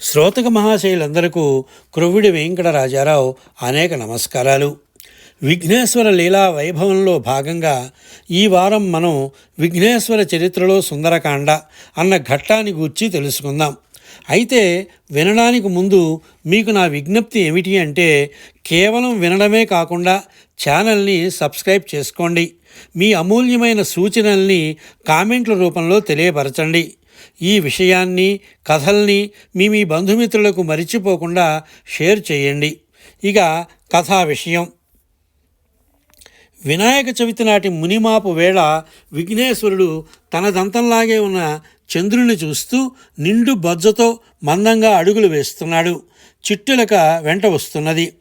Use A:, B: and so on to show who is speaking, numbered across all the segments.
A: శ్రోతక మహాశయులందరకు క్రొవ్విడి వెంకటరాజారావు అనేక నమస్కారాలు. విఘ్నేశ్వర లీలా వైభవంలో భాగంగా ఈ వారం మనం విఘ్నేశ్వర చరిత్రలో సుందరకాండ అన్న ఘట్టాన్ని గూర్చి తెలుసుకుందాం. అయితే వినడానికి ముందు మీకు నా విజ్ఞప్తి ఏమిటి అంటే కేవలం వినడమే కాకుండా ఛానల్ని సబ్స్క్రైబ్ చేసుకోండి. మీ అమూల్యమైన సూచనల్ని కామెంట్ల రూపంలో తెలియపరచండి. ఈ విషయాన్ని కథల్ని మీ మీ బంధుమిత్రులకు మరిచిపోకుండా షేర్ చేయండి. ఇక కథా విషయం. వినాయక చవితి నాటి మునిమాపు వేళ విఘ్నేశ్వరుడు తన దంతంలాగే ఉన్న చంద్రుని చూస్తూ నిండు బజ్జతో మందంగా అడుగులు వేస్తున్నాడు. చిట్టులక వెంట వస్తున్నది.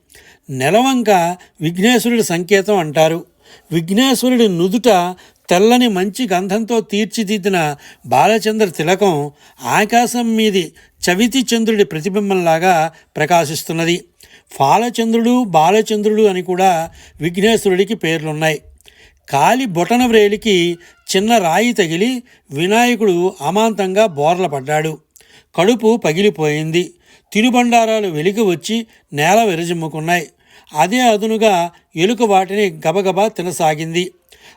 A: నెలవంక విఘ్నేశ్వరుడి సంకేతం అంటారు. విఘ్నేశ్వరుడి నుదుట తెల్లని మంచి గంధంతో తీర్చిదిద్దిన బాలచంద్ర తిలకం ఆకాశం మీది చవితి చంద్రుడి ప్రతిబింబంలాగా ప్రకాశిస్తున్నది. ఫాలచంద్రుడు బాలచంద్రుడు అని కూడా విఘ్నేశ్వరుడికి పేర్లున్నాయి. కాలి బొటన వ్రేలికి చిన్న రాయి తగిలి వినాయకుడు అమాంతంగా బోర్ల పడ్డాడు. కడుపు పగిలిపోయింది. తినుబండారాలు వెలికి వచ్చి నేల విరజిమ్ముకున్నాయి. అదే అదునుగా ఎలుక వాటిని గబగబా తినసాగింది.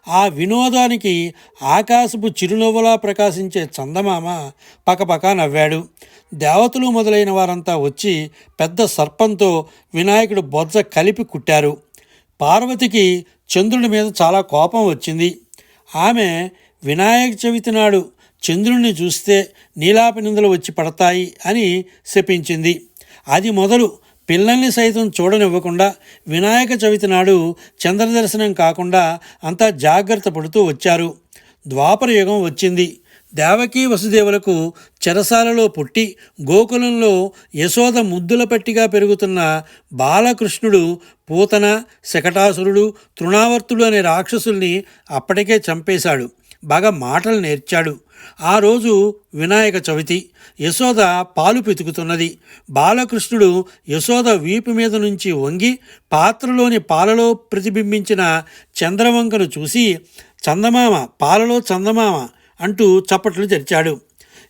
A: ఆ వినోదానికి ఆకాశపు చిరునవ్వులా ప్రకాశించే చందమామ పకపక నవ్వాడు. దేవతలు మొదలైన వారంతా వచ్చి పెద్ద సర్పంతో వినాయకుడు బొజ్జ కలిపి కుట్టారు. పార్వతికి చంద్రుడి మీద చాలా కోపం వచ్చింది. ఆమె వినాయక చవితి నాడు చంద్రుణ్ణి చూస్తే నీలాప నిందలు వచ్చి పడతాయి అని శపించింది. అది మొదలు పిల్లల్ని సైతం చూడనివ్వకుండా వినాయక చవితి నాడు చంద్రదర్శనం కాకుండా అంతా జాగ్రత్త పడుతూ వచ్చారు. ద్వాపర యుగం వచ్చింది. దేవకీ వసుదేవులకు చెరసాలలో పుట్టి గోకులంలో యశోద ముద్దుల పట్టిగా పెరుగుతున్న బాలకృష్ణుడు పూతన శకటాసురుడు తృణావర్తుడు అనే రాక్షసుల్ని అప్పటికే చంపేశాడు. బాగా మాటలు నేర్చాడు. ఆ రోజు వినాయక చవితి. యశోద పాలు పితుకుతున్నది. బాలకృష్ణుడు యశోద వీపు మీద నుంచి వంగి పాత్రలోని పాలలో ప్రతిబింబించిన చంద్రవంకను చూసి చందమామ పాలలో చందమామ అంటూ చప్పట్లు తెరిచాడు.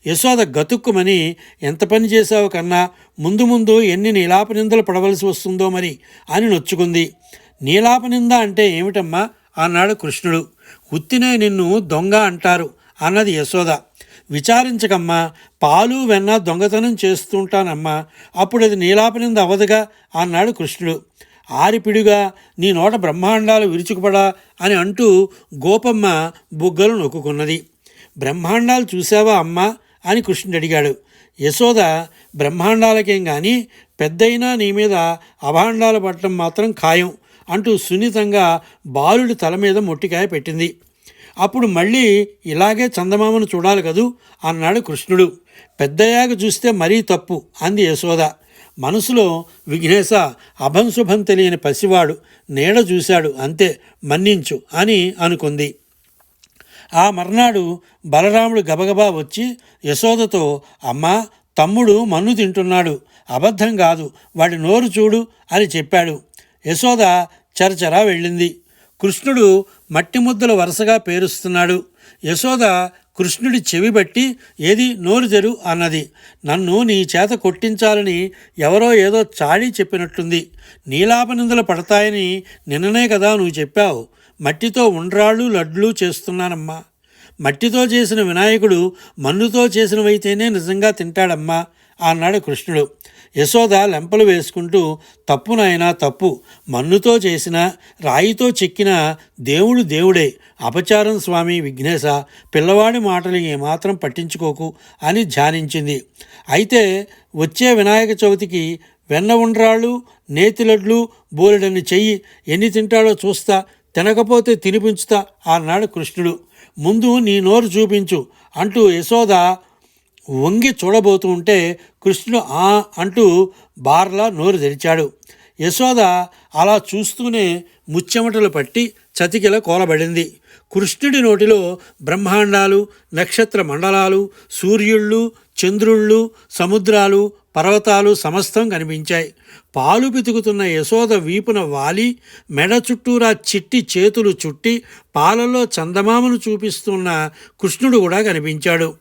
A: యశోద గతుక్కుమని ఎంత పని చేశావు కన్నా ముందు ముందు ఎన్ని నీలాపనిందలు పడవలసి వస్తుందో మరి అని నొచ్చుకుంది. నీలాపనింద అంటే ఏమిటమ్మా? అన్నాడు కృష్ణుడు. ఉత్తినే నిన్ను దొంగ అంటారు. అన్నది యశోద. విచారించకమ్మా పాలు వెన్న దొంగతనం చేస్తుంటానమ్మా అప్పుడు అది నీలాపనింద అవ్వదుగా అన్నాడు కృష్ణుడు. ఆరిపిడుగా నీ నోట బ్రహ్మాండాలు విరుచుకుపడా అని అంటూ గోపమ్మ బుగ్గలు నొక్కుకున్నది. బ్రహ్మాండాలు చూసావా అమ్మా అని కృష్ణుడు అడిగాడు యశోద బ్రహ్మాండాలకేం కానీ పెద్దయినా నీ మీద అభాండాలు పట్టడం మాత్రం ఖాయం అంటూ సున్నితంగా బాలుడి తల మీద మొట్టికాయ పెట్టింది. అప్పుడు మళ్ళీ ఇలాగే చందమామను చూడాలి కదూ? అన్నాడు కృష్ణుడు. పెద్దయ్యాక చూస్తే మరీ తప్పు అంది యశోద. మనసులో విఘ్నేశ అభంశుభం తెలియని పసివాడు నీడ చూశాడు అంతే మన్నించు అని అనుకుంది. ఆ మర్నాడు బలరాముడు గబగబా వచ్చి యశోదతో అమ్మా తమ్ముడు మన్ను తింటున్నాడు అబద్ధం కాదు వాడి నోరు చూడు అని చెప్పాడు. యశోద చరచరా వెళ్ళింది. కృష్ణుడు మట్టి ముద్దలు వరుసగా పేరుస్తున్నాడు. యశోద కృష్ణుడి చెవి బట్టి ఏది నోరు తెరు అన్నది. నన్ను నీ చేత కొట్టించాలని ఎవరో ఏదో చాడి చెప్పినట్టుంది. నీలాపనిందలు పడతాయని నిన్ననే కదా నువ్వు చెప్పావు. మట్టితో ఉండ్రాళ్ళు లడ్లు చేస్తున్నానమ్మా. మట్టితో చేసిన వినాయకుడు మన్నుతో చేసినవైతేనే నిజంగా తింటాడమ్మా అన్నాడు కృష్ణుడు. యశోద లెంపలు వేసుకుంటూ తప్పునైనా తప్పు. మన్నుతో చేసిన రాయితో చెక్కిన దేవుడు దేవుడే. అపచారం స్వామి విఘ్నేశ. పిల్లవాడి మాటలు ఏమాత్రం పట్టించుకోకు అని ధ్యానించింది. అయితే వచ్చే వినాయక చవితికి వెన్న ఉండ్రాళ్ళు నేతిలడ్లు బోలెడన్ని చెయ్యి ఎన్ని తింటాడో చూస్తా తినకపోతే తినిపించుతా అన్నాడు కృష్ణుడు. ముందు నీ నోరు చూపించు అంటూ యశోద వంగి చూడబోతూ ఉంటే కృష్ణుడు ఆ అంటూ బార్లా నోరు తెరిచాడు. యశోద అలా చూస్తూనే ముచ్చెమటలు పట్టి చతికిల కోలబడింది. కృష్ణుడి నోటిలో బ్రహ్మాండాలు నక్షత్ర మండలాలు సూర్యుళ్ళు చంద్రుళ్ళు సముద్రాలు పర్వతాలు సమస్తం కనిపించాయి. పాలు పితుకుతున్న యశోద వీపున వాలి మెడ చుట్టూరా చిట్టి చేతులు చుట్టి పాలలో చందమామను చూపిస్తున్న కృష్ణుడు కూడా కనిపించాడు.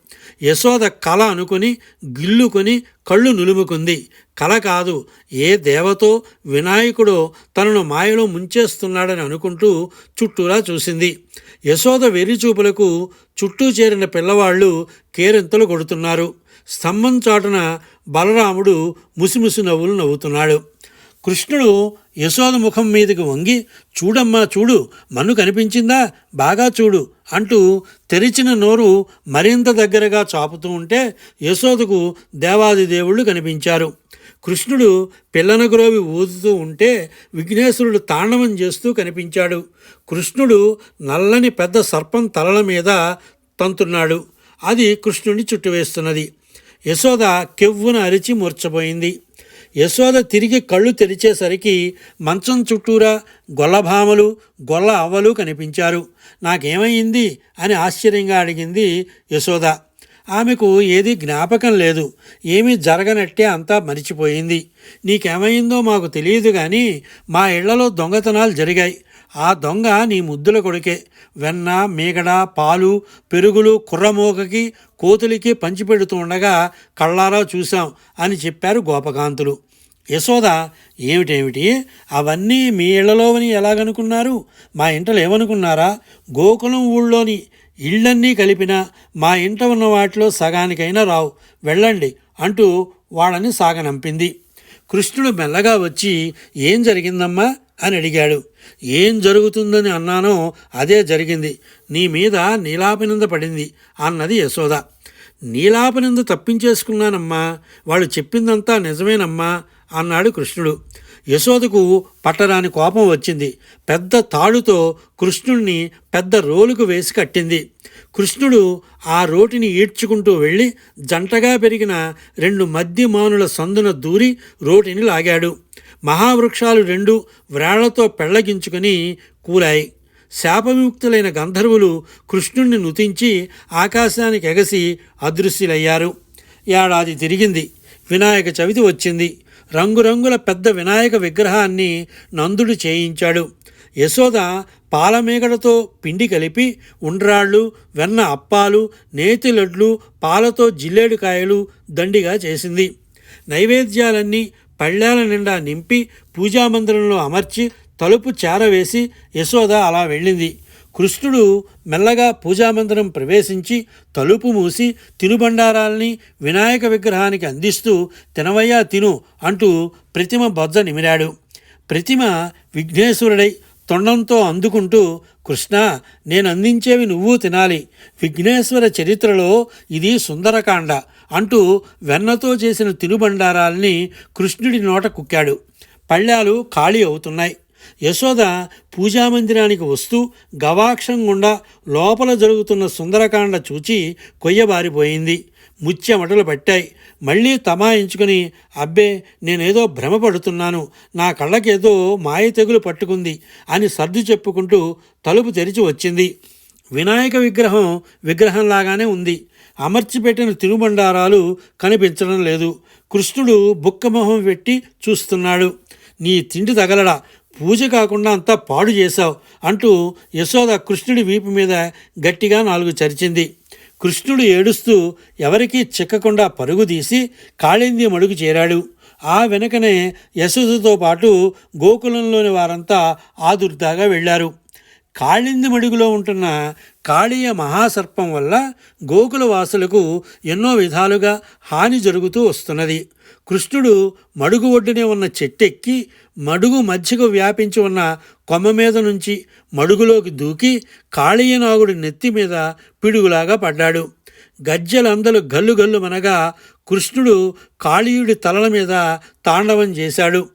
A: యశోద కళ అనుకుని గిల్లుకొని కళ్ళు నులుముకుంది. కళ కాదు ఏ దేవతో వినాయకుడో తనను మాయలో ముంచేస్తున్నాడని అనుకుంటూ చుట్టూరా చూసింది. యశోద వెర్రిచూపులకు చుట్టూ చేరిన పిల్లవాళ్ళు కేరింతలు కొడుతున్నారు. స్తంభం చాటున బలరాముడు ముసిముసి నవ్వులు అన్నాడు కృష్ణుడు యశోద ముఖం మీదకి వంగి చూడమ్మా చూడు మన్ను కనిపించిందా? బాగా చూడు అంటూ తెరిచిన నోరు మరింత దగ్గరగా చాపుతూ ఉంటే యశోదకు దేవాది దేవుళ్ళు కనిపించారు. కృష్ణుడు పిల్లనగ్రోవి ఊదుతూ ఉంటే విఘ్నేశ్వరుడు తాండవం చేస్తూ కనిపించాడు. కృష్ణుడు నల్లని పెద్ద సర్పం తలల మీద తంతున్నాడు. అది కృష్ణుడిని చుట్టువేస్తున్నది యశోద కెవ్వున అరిచి మూర్చపోయింది యశోద తిరిగి కళ్ళు తెరిచేసరికి మంచం చుట్టూరా గొల్లభామలు గొల్ల అవ్వలు కనిపించారు. నాకేమైంది? అని ఆశ్చర్యంగా అడిగింది యశోద ఆమెకు ఏది జ్ఞాపకం లేదు. ఏమీ జరగనట్టే అంతా మరిచిపోయింది. నీకేమైందో మాకు తెలియదు కానీ మా ఇళ్ళలో దొంగతనాలు జరిగాయి. ఆ దొంగ నీ ముద్దుల కొడుకే. వెన్న మీగడ పాలు పెరుగులు కుర్రమోకకి కోతులకి పంచిపెడుతుండగా కళ్ళారా చూశాం అని చెప్పారు గోపకాంతులు. యశోద ఏమిటేమిటి? అవన్నీ మీ ఇళ్ళలోవని ఎలాగనుకున్నారు? మా ఇంటలు ఏమనుకున్నారా? గోకులం ఊళ్ళోని ఇళ్ళన్నీ కలిపినా మా ఇంట ఉన్న వాటిలో సగానికైనా రావు. వెళ్ళండి అంటూ వాళ్ళని సాగనంపింది. కృష్ణుడు మెల్లగా వచ్చి ఏం జరిగిందమ్మా? అని అడిగాడు. ఏం జరుగుతుందని అన్నానో అదే జరిగింది. నీ మీద నీలాపనింద పడింది అన్నది యశోద. నీలాపనింద తప్పించేసుకున్నానమ్మా వాళ్ళు చెప్పిందంతా నిజమేనమ్మా అన్నాడు కృష్ణుడు. యశోదకు పట్టరాని కోపం వచ్చింది. పెద్ద తాడుతో కృష్ణుణ్ణి పెద్ద రోలుకు వేసి కట్టింది. కృష్ణుడు ఆ రోటిని ఈడ్చుకుంటూ వెళ్ళి జంటగా పెరిగిన రెండు మద్యమానుల సందున దూరి రోటిని లాగాడు. మహావృక్షాలు రెండు వ్రేళ్ళతో పెళ్ళగించుకుని కూలాయి. శాపవిముక్తులైన గంధర్వులు కృష్ణుణ్ణి నుతించి ఆకాశానికి ఎగసి అదృశ్యులయ్యారు. ఏడాది తిరిగింది. వినాయక చవితి వచ్చింది. రంగురంగుల పెద్ద వినాయక విగ్రహాన్ని నందుడు చేయించాడు. యశోద పాలమేగడతో పిండి కలిపి ఉండ్రాళ్ళు వెన్న అప్పాలు నేతి లడ్లు పాలతో జిల్లేడుకాయలు దండిగా చేసింది. నైవేద్యాలన్నీ పళ్ళాల నిండా నింపి పూజామందిరంలో అమర్చి తలుపు చేరవేసి యశోద అలా వెళ్ళింది. కృష్ణుడు మెల్లగా పూజామందిరం ప్రవేశించి తలుపు మూసి తినుబండారాల్ని వినాయక విగ్రహానికి అందిస్తూ తినవయ్యా తిను అంటూ ప్రతిమ బొజ్జ నిమిరాడు. ప్రతిమ విఘ్నేశ్వరుడై తొండంతో అందుకుంటూ కృష్ణ నేను అందించేవి నువ్వు తినాలి. విఘ్నేశ్వర చరిత్రలో ఇది సుందరకాండ అంటూ వెన్నతో చేసిన తినుబండారాల్ని కృష్ణుడి నోట కుక్కాడు. పళ్ళాలు ఖాళీ అవుతున్నాయి. యశోద పూజామందిరానికి వస్తూ గవాక్షం గుండా లోపల జరుగుతున్న సుందరకాండ చూచి కొయ్యబారిపోయింది. ముచ్చెమటలు పట్టాయి. మళ్ళీ తమాయించుకుని అబ్బే నేనేదో భ్రమపడుతున్నాను నా కళ్ళకేదో మాయ తెగులు పట్టుకుంది అని సర్ది చెప్పుకుంటూ తలుపు తెరిచి వచ్చింది. వినాయక విగ్రహం విగ్రహంలాగానే ఉంది. అమర్చిపెట్టిన తినుబండారాలు కనిపించడం లేదు. కృష్ణుడు బుక్కమొహం పెట్టి చూస్తున్నాడు. నీ తిండి తగలడా పూజ కాకుండా అంతా పాడు చేశావు అంటూ యశోద కృష్ణుడి వీపు మీద గట్టిగా నాలుగు చరిచింది. కృష్ణుడు ఏడుస్తూ ఎవరికీ చిక్కకుండా పరుగుదీసి కాళింది మడుగు చేరాడు. ఆ వెనకనే యశస్సుతో పాటు గోకులంలోని వారంతా ఆదుర్దాగా వెళ్ళారు. కాళింది మడుగులో ఉంటున్న కాళీయ మహాసర్పం వల్ల గోకుల వాసులకు ఎన్నో విధాలుగా హాని జరుగుతూ వస్తున్నది. కృష్ణుడు మడుగు ఒడ్డునే ఉన్న చెట్టెక్కి మడుగు మధ్యకు వ్యాపించి ఉన్న కొమ్మ మీద నుంచి మడుగులోకి దూకి కాళీయనాగుడి నెత్తి మీద పిడుగులాగా పడ్డాడు. గజ్జలందలు గల్లు గల్లు మనగా కృష్ణుడు కాళీయుడి తలల మీద తాండవం చేశాడు.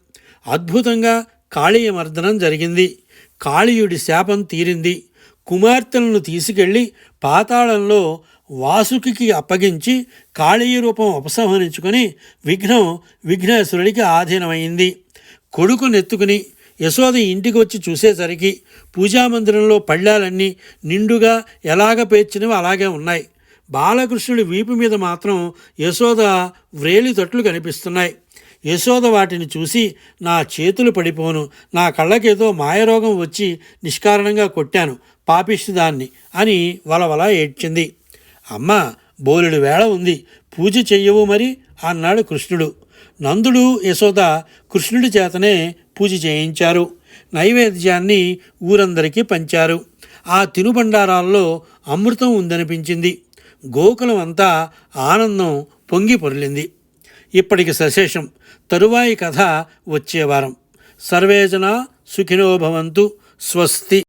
A: అద్భుతంగా కాళీయ మర్దనం జరిగింది. కాళీయుడి శాపం తీరింది. కుమార్తెలను తీసుకెళ్ళి పాతాళంలో వాసుకి అప్పగించి కాళీయ రూపం ఉపసంహరించుకొని విఘ్నం విఘ్నేశ్వరుడికి ఆధీనమైంది. కొడుకునెత్తుకుని యశోద ఇంటికి వచ్చి చూసేసరికి పూజామందిరంలో పళ్ళాలన్నీ నిండుగా ఎలాగ పేర్చినవి అలాగే ఉన్నాయి. బాలకృష్ణుడి వీపు మీద మాత్రం యశోద వ్రేలి తట్లు కనిపిస్తున్నాయి. యశోద వాటిని చూసి నా చేతులు పడిపోను నా కళ్ళకేదో మాయరోగం వచ్చి నిష్కారణంగా కొట్టాను పాపిష్టి దాన్ని అని వలవల ఏడ్చింది. అమ్మ బోలెడు వేళ ఉంది పూజ చెయ్యవు మరి అన్నాడు కృష్ణుడు. నందుడు యశోద కృష్ణుడి చేతనే పూజ చేయించారు. నైవేద్యాన్ని ఊరందరికీ పంచారు. ఆ తినుబండారాల్లో అమృతం ఉందనిపించింది. గోకులం అంతా ఆనందం పొంగి పొరిలింది. ఇప్పటికి సశేషం. తరువాయి కథ వచ్చే వారం. సర్వేజన సుఖినోభవంతు స్వస్తి.